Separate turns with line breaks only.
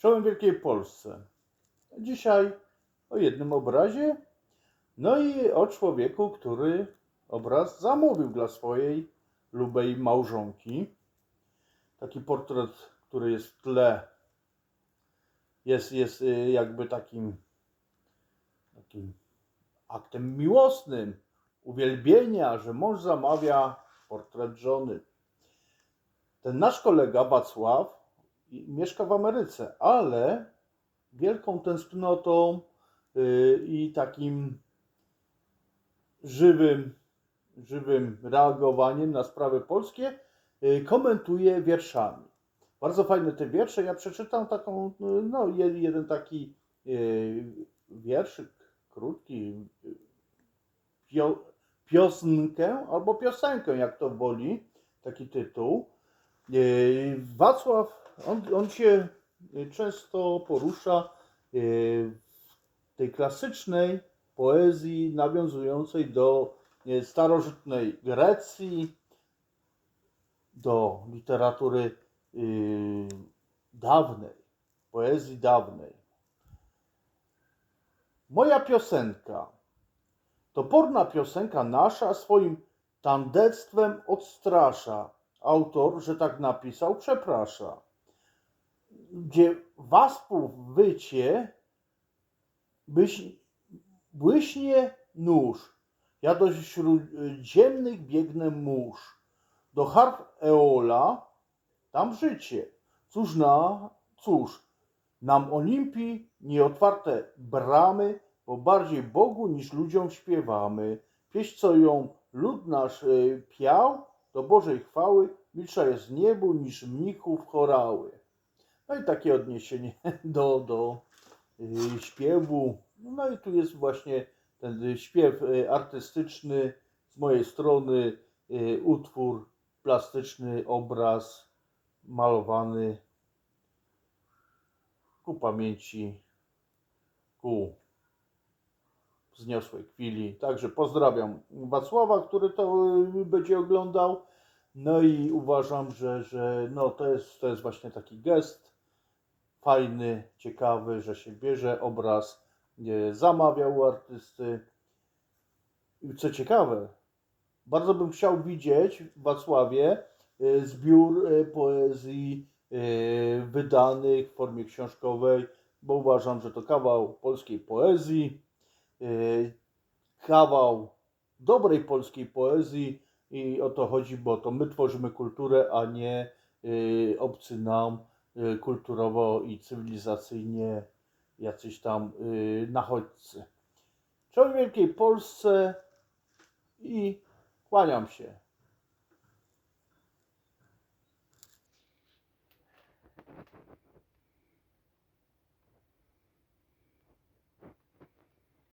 Czołem Wielkiej Polsce. Dzisiaj o jednym obrazie, no i o człowieku, który obraz zamówił dla swojej lubej małżonki. Taki portret, który jest w tle, jest, jest y, jakby takim, takim aktem miłosnym, uwielbienia, że mąż zamawia portret żony. Ten nasz kolega Wacław i- mieszka w Ameryce, ale wielką tęsknotą y, i takim żywym, żywym reagowaniem na sprawy polskie y, komentuje wierszami. Bardzo fajne te wiersze. Ja przeczytam taką, y, no, je- jeden taki wierszyk krótki, pio, piosnkę albo piosenkę, jak to woli, taki tytuł. Wacław, on, on się y, często porusza y, w tej klasycznej poezji nawiązującej do y, starożytnej Grecji, do literatury dawnej, poezji dawnej. Moja piosenka, toporna piosenka nasza swoim tandectwem odstrasza. Autor, że tak napisał, przeprasza. Gdzie waspów wycie, byś, błyśnie nóż. Ja do śródziemnych biegnę mórz. Do harf Eola, tam życie. Cóż na, cóż, nam Olimpii nieotwarte bramy, bo bardziej Bogu niż ludziom śpiewamy. Pieśń, co ją lud nasz y, piał, do Bożej chwały, milsza jest niebu niż mnichów chorały. No i takie odniesienie do, do y, śpiewu. No i tu jest właśnie ten śpiew y, artystyczny z mojej strony, y, utwór plastyczny, obraz malowany ku pamięci, ku wzniosłej chwili. Także pozdrawiam Wacława, który to będzie oglądał. No i uważam, że, że no to, jest, to jest właśnie taki gest fajny, ciekawy, że się bierze obraz, zamawia u artysty. I co ciekawe, bardzo bym chciał widzieć w Wacławie y, zbiór y, poezji y, wydanych w formie książkowej, bo uważam, że to kawał polskiej poezji, kawał dobrej polskiej poezji i o to chodzi, bo to my tworzymy kulturę, a nie obcy nam kulturowo i cywilizacyjnie jacyś tam y, nachodźcy. Czołem Wielkiej Polsce i kłaniam się.